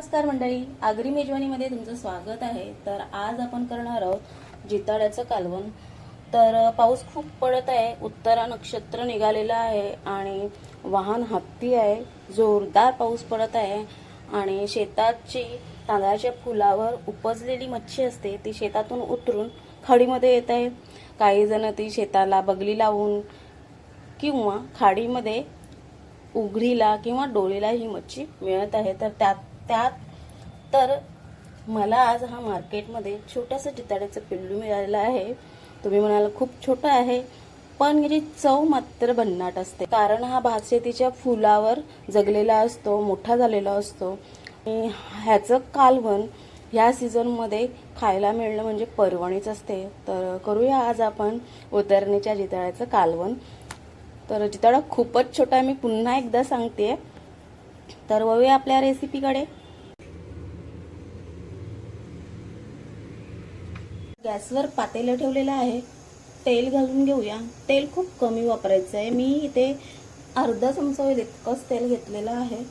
नमस्कार मंडळी आगरी मेजवानीमध्ये तुमचं स्वागत आहे. तर आज आपण करणार आहोत जिताड्याचं कालवण. तर पाऊस खूप पडत आहे उत्तरा नक्षत्र निघालेलं आहे आणि वाहन हत्ती आहे जोरदार पाऊस पडत आहे आणि शेताची तांदळाच्या फुलावर उपजलेली मच्छी असते ती शेतातून उतरून खाडीमध्ये येत आहे. काही जण ती शेताला बगली लावून किंवा खाडीमध्ये उघडीला किंवा डोळीला ही मच्छी मिळत आहे. तर त्यात त्यात तर मला आज हा मार्केटमध्ये छोटंसं जिताड्याचं पिल्लू मिळालेलं आहे. तुम्ही म्हणाल खूप छोटं आहे. पण याची चव मात्र भन्नाट असते. कारण हा भात शेतीच्या फुलावर जगलेला असतो मोठा झालेला असतो. ह्याचं कालवण ह्या सीझनमध्ये खायला मिळणं म्हणजे परवणीच असते. तर करूया आज आपण उतरणीच्या जिताळ्याचं कालवण. तर जिताडा खूपच छोटा आहे. मी पुन्हा एकदा सांगते तर वळूया आपल्या रेसिपीकडे गॅसवर पातेलं ठेवलेलं आहे. तेल घालून घेऊया. तेल खूप कमी वापरायचं आहे. मी इथे अर्धा चमचा होईल इतकंच तेल घेतलेलं आहे.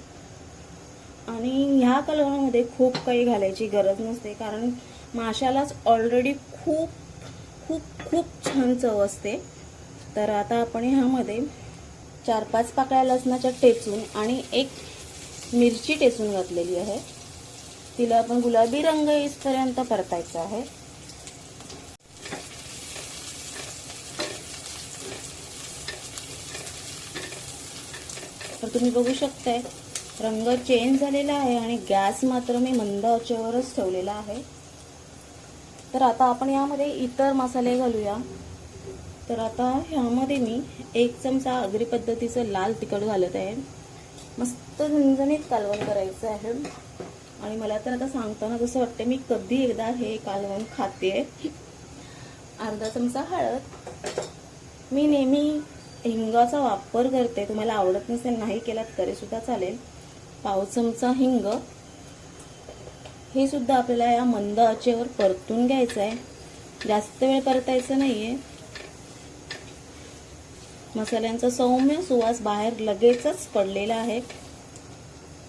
आणि ह्या कालवणामध्ये खूप काही घालायची गरज नसते कारण माशालाच ऑलरेडी खूप खूप खूप छान चव असते. तर आता आपण ह्यामध्ये चार पाच पाकळ्या लसणाच्या टेचून आणि एक मिरची टेचून घातलेली आहे. तिला आपण गुलाबी रंग येईपर्यंत परतायचं आहे. तर तुम्ही बघू शकताय रंग चेंज झालेला आहे आणि गॅस मात्र मी मंद आचेवरच ठेवलेला आहे. तर आता आपण यामध्ये इतर मसाले घालूया. तर आता ह्यामध्ये मी एक चमचा आगरी पद्धतीचं लाल तिखट घालत आहे. मस्त झणझणीत कालवण करायचं आहे. आणि मला तर आता सांगताना जसं वाटतं मी कधी एकदा हे कालवण खाते अर्धा चमचा हळद. मी नेहमी हिंगाचा वापर करते. तुम्हाला आवडत नसेल नाही केलात तरीसुद्धा चालेल. पाव चमचा हिंग हे सुद्धा आपल्याला या मंद आचेवर परतून घ्यायचं आहे जास्त वेळ परतायचं नाही आहे मसाल्यांचा सौम्य सुवास बाहेर लगेचच पडलेला आहे.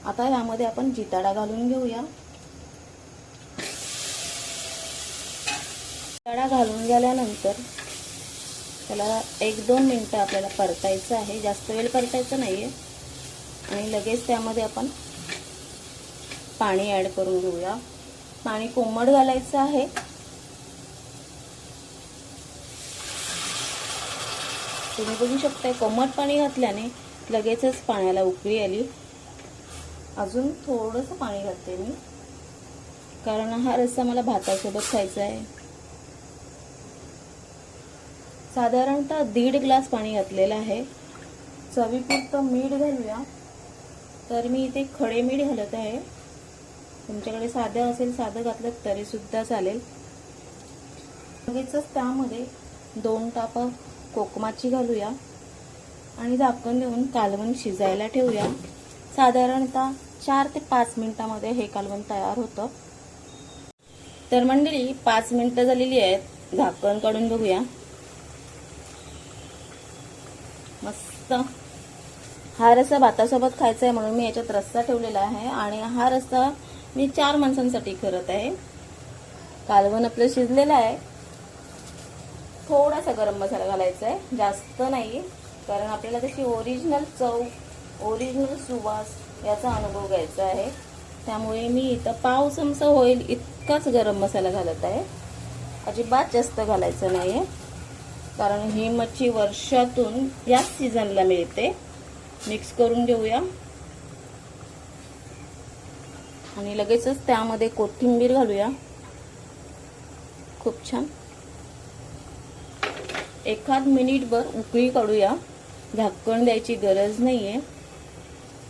आता यामध्ये आपण जिताडा घालून घेऊया. जिताडा घालून गेल्यानंतर त्याला एक दोन मिनटं आपल्याला परतायचं आहे. जास्त वेळ परतायचं नाही आहे आणि लगेच त्यामध्ये आपण पाणी ॲड करून घेऊया. पाणी कोमट घालायचं आहे. तुम्ही बघू शकताय कोमट पाणी घातल्याने लगेचच पाण्याला उकळी आली. अजून थोडंसं पाणी घालते मी. कारण हा रस्सा मला भातासोबत खायचा आहे. साधारणतः दीड ग्लास पाणी घातलेलं आहे. चवीपुरतं मीठ घालूया. तर मी इथे खडे मीठ घालत आहे. तुमच्याकडे साधं असेल साधं घातलं तरीसुद्धा चालेल. लगेचच त्यामध्ये दोन टापं कोकमाची घालूया. आणि झाकण देऊन कालवण शिजायला ठेवूया. साधारणतः चार ते पाच मिनिटामध्ये हे कालवण तयार होतं. तर मंडळी पाच मिनटं झालेली आहेत. झाकण काढून बघूया. मस्त हा रस्सा भातासोबत खायचा आहे म्हणून मी याच्यात रस्सा ठेवलेला आहे आणि हा रस्सा मी चार माणसांसाठी करत आहे. कालवण आपलं शिजलेलं आहे. थोडासा गरम मसाला घालायचा आहे जास्त नाही कारण आपल्याला त्याची ओरिजिनल चव ओरिजिनल सुवास याचा अनुभव घ्यायचा आहे. त्यामुळे मी इथं पाव चमचा होईल इतकाच गरम मसाला घालत आहे. अजिबात जास्त घालायचं नाही आहे कारण ही मच्छी वर्षातून याच सीझनला मिळते. मिक्स करून घेऊया. आणि लगेचच त्यामध्ये कोथिंबीर घालूया. खूप छान. एखाद मिनिटभर उकळी काढूया. झाकण द्यायची गरज नाही आहे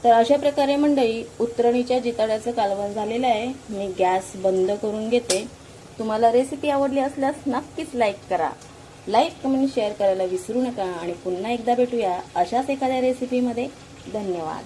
तर अशा प्रकारे मंडळी उतरणीच्या जिताड्याचं कालवण झालेलं आहे. मी गॅस बंद करून घेते. तुम्हाला रेसिपी आवडली असल्यास नक्कीच लाईक करा. लाईक कमेंट शेअर करायला विसरू नका आणि पुन्हा एकदा भेटूया अशाच एखाद्या रेसिपीमध्ये धन्यवाद.